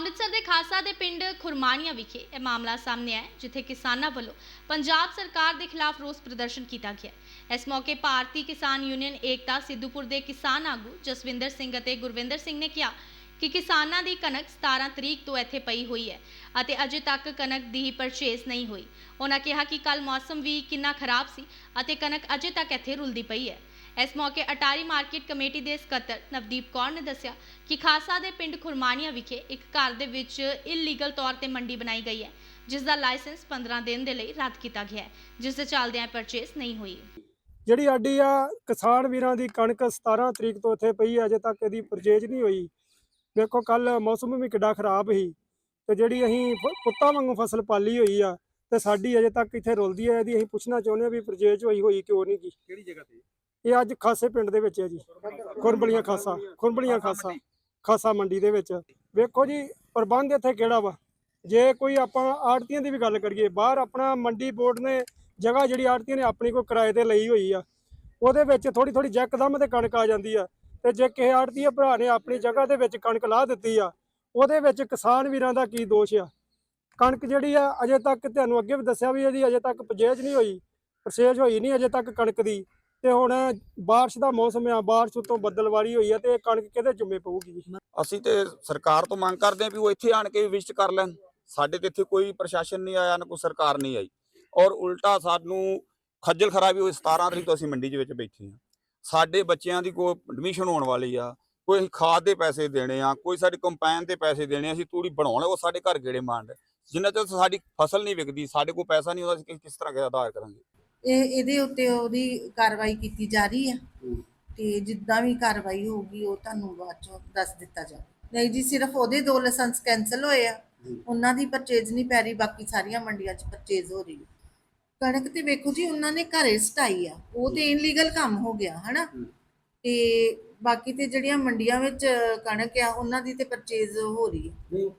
ਅੰਮ੍ਰਿਤਸਰ ਦੇ ਖਾਸਾ ਦੇ ਪਿੰਡ ਖੁਰਮਾਨੀਆਂ ਵਿਖੇ ਇਹ ਮਾਮਲਾ ਸਾਹਮਣੇ ਆਇਆ ਹੈ, ਜਿੱਥੇ ਕਿਸਾਨਾਂ ਵੱਲੋਂ ਪੰਜਾਬ ਸਰਕਾਰ ਦੇ ਖਿਲਾਫ ਰੋਸ ਪ੍ਰਦਰਸ਼ਨ ਕੀਤਾ ਗਿਆ ਇਸ ਮੌਕੇ ਭਾਰਤੀ ਕਿਸਾਨ ਯੂਨੀਅਨ ਏਕਤਾ ਸਿੱਧੂਪੁਰ ਦੇ ਕਿਸਾਨ ਆਗੂ ਜਸਵਿੰਦਰ ਸਿੰਘ ਅਤੇ ਗੁਰਵਿੰਦਰ ਸਿੰਘ ਨੇ ਕਿਹਾ ਕਿ ਕਿਸਾਨਾਂ ਦੀ ਕਣਕ 17 ਤਰੀਕ ਤੋਂ ਇੱਥੇ ਪਈ ਹੋਈ ਹੈ ਅਤੇ ਅਜੇ ਤੱਕ ਕਣਕ ਦੀ ਪਰਚੇਸ ਨਹੀਂ ਹੋਈ। ਉਹਨਾਂ ਕਿਹਾ ਕਿ ਕੱਲ ਮੌਸਮ ਵੀ ਕਿੰਨਾ ਖਰਾਬ ਸੀ ਅਤੇ ਕਣਕ ਅਜੇ ਤੱਕ ਇੱਥੇ ਰੁਲਦੀ ਪਈ ਹੈ। ਇਸ ਮੌਕੇ ਅਟਾਰੀ ਮਾਰਕੀਟ ਕਮੇਟੀ ਦੇ ਸਕੱਤਰ ਨਵਦੀਪ ਕੌਰ ਨੇ ਦੱਸਿਆ ਕਿ ਖਾਸਾ ਦੇ ਪਿੰਡ ਖੁਰਮਾਨੀਆਂ ਵਿਖੇ ਇੱਕ ਘਰ ਦੇ ਵਿੱਚ ਇਲੀਗਲ ਤੌਰ ਤੇ ਮੰਡੀ ਬਣਾਈ ਗਈ ਹੈ ਜਿਸ ਦਾ ਲਾਇਸੈਂਸ 15 ਦਿਨ ਦੇ ਲਈ ਰੱਦ ਕੀਤਾ ਗਿਆ ਹੈ ਜਿਸ ਦੇ ਚੱਲਦਿਆਂ ਪਰਚੇਸ ਨਹੀਂ ਹੋਈ। ਜਿਹੜੀ ਆਡੀ ਆ ਕਿਸਾਨ ਵੀਰਾਂ ਦੀ ਕਣਕ 17 ਤਰੀਕ ਤੋਂ ਇੱਥੇ ਪਈ ਹੈ ਅਜੇ ਤੱਕ ਇਹਦੀ ਪਰਚੇਜ ਨਹੀਂ ਹੋਈ। ਵੇਖੋ ਕੱਲ ਮੌਸਮ ਵੀ ਕਿੱਡਾ ਖਰਾਬ ਸੀ ਤੇ ਜਿਹੜੀ ਅਸੀਂ ਪੁੱਤਾਂ ਵਾਂਗੂ ਫਸਲ ਪਾਲੀ ਹੋਈ ਆ ਤੇ ਸਾਡੀ ਅਜੇ ਤੱਕ ਇੱਥੇ ਰੁਲਦੀ ਹੈ ਇਹਦੀ ਅਸੀਂ ਪੁੱਛਣਾ ਚਾਹੁੰਦੇ ਹਾਂ ਵੀ ਪਰਚੇਜ ਹੋਈ ਹੋਈ ਕਿਉਂ ਨਹੀਂ ਗੀ ਕਿਹੜੀ ਜਗ੍ਹਾ ਤੇ? ਇਹ ਅੱਜ ਖਾਸੇ ਪਿੰਡ ਦੇ ਵਿੱਚ ਹੈ ਜੀ। ਖੁਰਬਲੀਆਂ ਖਾਸਾ ਖੁਰਬਲੀਆਂ ਖਾਸਾ ਖਾਸਾ ਮੰਡੀ ਦੇ ਵਿੱਚ। ਵੇਖੋ ਜੀ, ਪ੍ਰਬੰਧ ਇੱਥੇ ਕਿਹੜਾ ਵਾ? ਜੇ ਕੋਈ ਆਪਾਂ ਆੜਤੀਆਂ ਦੀ ਵੀ ਗੱਲ ਕਰੀਏ, ਬਾਹਰ ਆਪਣਾ ਮੰਡੀ ਬੋਰਡ ਨੇ, ਜਗ੍ਹਾ ਜਿਹੜੀ ਆੜਤੀਆਂ ਨੇ ਆਪਣੀ ਕੋਈ ਕਿਰਾਏ ਤੇ ਲਈ ਹੋਈ ਆ, ਉਹਦੇ ਵਿੱਚ ਥੋੜੀ ਥੋੜੀ ਜੱਕਦਮ ਤੇ ਕਣਕ ਆ ਜਾਂਦੀ ਆ। ਤੇ ਜੇ ਕਿਸੇ ਆੜਤੀ ਭਰਾ ਨੇ ਆਪਣੀ ਜਗ੍ਹਾ ਦੇ ਵਿੱਚ ਕਣਕ ਲਾ ਦਿੱਤੀ ਆ, ਉਹਦੇ ਵਿੱਚ ਕਿਸਾਨ ਵੀਰਾਂ ਦਾ ਕੀ ਦੋਸ਼ ਆ? ਕਣਕ ਜਿਹੜੀ ਆ, ਅਜੇ ਤੱਕ ਤੁਹਾਨੂੰ ਅੱਗੇ ਵੀ ਦੱਸਿਆ ਵੀ ਇਹਦੀ ਅਜੇ ਤੱਕ ਪਰਚੇਜ ਨਹੀਂ ਹੋਈ ਪਰਚੇਜ ਹੋਈ ਨਹੀਂ ਅਜੇ ਤੱਕ ਕਣਕ ਦੀ। ਤੇ ਹੁਣ ਬਾਰਿਸ਼ ਦਾ ਮੌਸਮ ਆ ਬਾਰਿਸ਼ ਉਤੋਂ ਬੱਦਲਵਾਰੀ ਹੋਈ ਆ ਤੇ ਇਹ ਕਣਕ ਕਿਹਦੇ ਜੁੰਮੇ ਪਊਗੀ ਜੀ? ਅਸੀਂ ਤੇ ਸਰਕਾਰ ਤੋਂ ਮੰਗ ਕਰਦੇ ਹਾਂ ਵੀ ਉਹ ਇੱਥੇ ਆਣ ਕੇ ਵਿਜ਼ਿਟ ਕਰ ਲੈਣ। ਸਾਡੇ ਤੇ ਇੱਥੇ ਕੋਈ ਪ੍ਰਸ਼ਾਸਨ ਨਹੀਂ ਆਇਆ ਨਾ ਕੋਈ ਸਰਕਾਰ ਨਹੀਂ ਆਈ। ਔਰ ਉਲਟਾ ਸਾਨੂੰ ਖੱਜਲ ਖਰਾਬੀ ਹੋਈ 17 ਤਰੀਕ ਤੋਂ ਅਸੀਂ ਮੰਡੀ ਦੇ ਵਿੱਚ ਬੈਠੇ ਹਾਂ। ਸਾਡੇ ਬੱਚਿਆਂ ਦੀ ਕੋਈ ਐਡਮਿਸ਼ਨ ਹੋਣ ਵਾਲੀ ਆ ਕੋਈ ਅਸੀਂ ਖਾਦ ਦੇ ਪੈਸੇ ਦੇਣੇ ਆ ਕੋਈ ਸਾਡੀ ਕੰਪੈਨ ਦੇ ਪੈਸੇ ਦੇਣੇ ਆ, ਅਸੀਂ ਤੂੜੀ ਬਣਾਉਣ ਉਹ ਸਾਡੇ ਘਰ ਗੇੜੇ ਮਾਰਨ। ਜਿੰਨਾ ਚਿਰ ਸਾਡੀ ਫਸਲ ਨਹੀਂ ਵਿਕਦੀ ਸਾਡੇ ਕੋਲ ਪੈਸਾ ਨਹੀਂ ਹੁੰਦਾ ਅਸੀਂ ਕਿਸ- ਤਰ੍ਹਾਂ ਦਾ ਆਧਾਰ ਕਰਾਂਗੇ? ਇਹ ਇਹਦੇ ਉੱਤੇ ਉਹਦੀ ਕਾਰਵਾਈ ਕੀਤੀ ਜਾ ਰਹੀ ਹੈ। ਤੇ ਜਿੱਦਾਂ ਵੀ ਕਾਰਵਾਈ ਹੋਊਗੀ ਉਹ ਤੁਹਾਨੂੰ ਬਾਅਦ ਚੋਂ ਦੱਸ ਦਿੱਤਾ ਜਾਵੇ ਨਹੀਂ ਜੀ ਸਿਰਫ ਉਹਦੇ ਦੋ ਲਾਇਸੈਂਸ ਕੈਨਸਲ ਹੋਏ ਆ। ਉਹਨਾਂ ਦੀ ਪਰਚੇਜ਼ ਨਹੀਂ ਪੈ ਰਹੀ ਬਾਕੀ ਸਾਰੀਆਂ ਮੰਡੀਆਂ 'ਚ ਪਰਚੇਜ਼ ਹੋ ਰਹੀ ਹੈ। ਕਣਕ ਤੇ ਵੇਖੋ ਜੀ ਉਹਨਾਂ ਨੇ ਘਰੇ ਸਟਾਈ ਆ। ਉਹ ਤੇ ਇਨਲੀਗਲ ਕੰਮ ਹੋ ਗਿਆ ਹਨਾ? ਤੇ ਬਾਕੀ ਤੇ ਜਿਹੜੀਆਂ ਮੰਡੀਆਂ ਵਿੱਚ ਕਣਕ ਆ ਉਹਨਾਂ ਦੀ ਤੇ ਪਰਚੇਜ਼ ਹੋ ਰਹੀ ਹੈ। ਨਹੀਂ